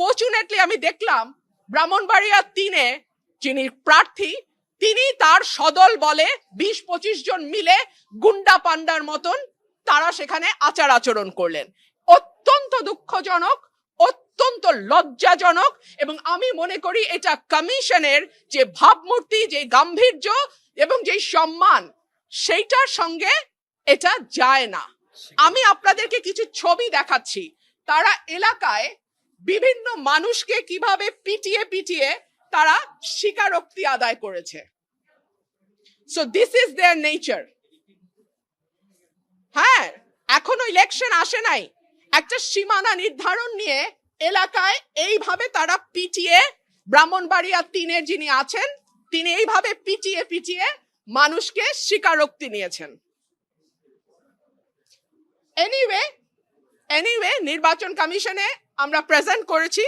Unfortunately আমি দেখলাম ব্রাহ্মণবাড়িয়া তিনে যিনি প্রার্থী, তিনি তার সদল বলে বিশ পঁচিশ জন মিলে গুন্ডা পান্ডার মতন তারা সেখানে আচার আচরণ করলেন। অত্যন্ত দুঃখজনক, অত্যন্ত লজ্জাজনক এবং আমি মনে করি এটা কমিশনের যে ভাবমূর্তি, যে গাম্ভীর্য এবং যে সম্মান, সেইটার সঙ্গে এটা যায় না। আমি আপনাদেরকে কিছু ছবি দেখাচ্ছি। তারা এলাকায় বিভিন্ন মানুষকে কীভাবে পিটিয়ে পিটিয়ে তারা স্বীকারোক্তি আদায় করেছে। So this is their nature হ্যাঁ এখনও ইলেকশন আসে নাই। একটা সীমানা নির্ধারণ নিয়ে এলাকায় এইভাবে তারা পিটিয়ে, ব্রাহ্মণবাড়িয়া তিনের যিনি আছেন, তিনি এইভাবে পিটিয়ে পিটিয়ে মানুষকে স্বীকারোক্তি নিয়েছেন। এনিওয়ে এনিওয়ে নির্বাচন কমিশনে আমরা প্রেজেন্ট করেছি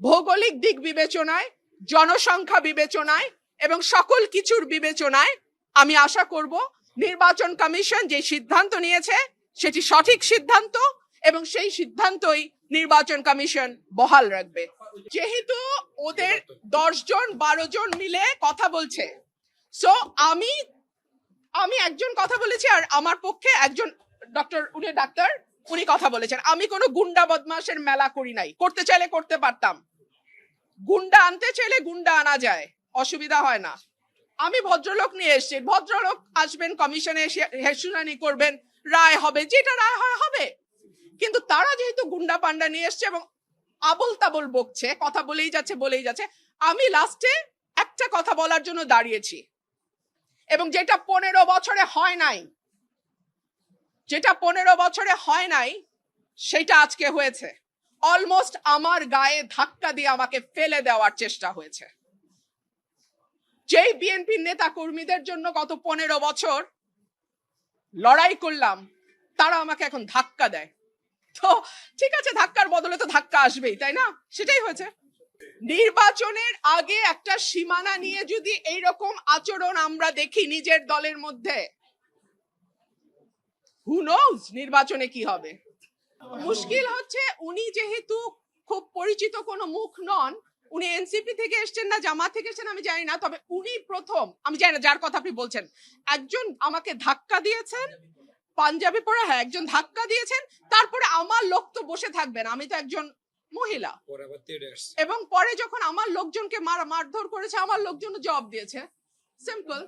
ভৌগোলিক দিক বিবেচনায়, জনসংখ্যা বিবেচনায় এবং সকল কিছুর বিবেচনায়। আমি আশা করব নির্বাচন কমিশন যে সিদ্ধান্ত নিয়েছে, সেটি সঠিক সিদ্ধান্ত এবং সেই সিদ্ধান্তই নির্বাচন কমিশন বহাল রাখবে। যেহেতু ওদের দশ জন, বারো জন মিলে কথা বলছে সো আমি আমি একজন কথা বলেছি আর আমার পক্ষে একজন ডক্টর উনি ডাক্তার উনি কথা বলেছেন। আমি কোনো গুন্ডা বদমাশের মেলা করি নাই। করতে চাইলে করতে পারতাম। গুন্ডা আনতে চাইলে গুন্ডা আনা যায়। অসুবিধা হয় না। আমি ভদ্রলোক নিয়ে এসেছি। ভদ্রলোক আসবেন, কমিশনে এসে হেসুনানি করবেন। রায় হবে। যেটা রায় হয়, হবে। কিন্তু তারা যেহেতু গুন্ডা পান্ডা নিয়ে এসছে এবং আবল তাবল বকছে, কথা বলেই যাচ্ছে বলেই যাচ্ছে, আমি লাস্টে একটা কথা বলার জন্য দাঁড়িয়েছি। এবং যেটা পনেরো বছরে হয় নাই যেটা পনেরো বছরে হয় নাই, সেটা আজকে হয়েছে। অলমোস্ট আমার গায়ে ধাক্কা দিয়ে আমাকে ফেলে দেওয়ার চেষ্টা হয়েছে। যেই বিএনপির নেতা কর্মীদের জন্য গত পনেরো বছর লড়াই করলাম, তারা আমাকে এখন ধাক্কা দেয়। তো ঠিক আছে, ধাক্কার বদলে তো ধাক্কা আসবেই, তাই না? সেটাই হয়েছে। নির্বাচনের আগে একটা সীমানা নিয়ে যদি এইরকম আচরণ আমরা দেখি নিজের দলের মধ্যে হু নোজ নির্বাচনে কি হবে? মুশকিল হচ্ছে উনি যেহেতু খুব পরিচিত কোনো মুখ নন উনি এনসিপি থেকে এসেছেন না জামাত থেকে এসেছেন আমি জানি না তবে উনি প্রথম আমি জানি না যার কথা আপনি বলছেন একজন আমাকে ধাক্কা দিয়েছেন পাঞ্জাবি পরে হ্যাঁ একজন ধাক্কা দিয়েছেন তারপরে আমার লোক তো বসে থাকবেন আমি তো একজন মহিলা। এবং পরে যখন আমার লোকজনকে মার মারধর করেছে আমার লোকজন জবাব দিয়েছে। সিম্পল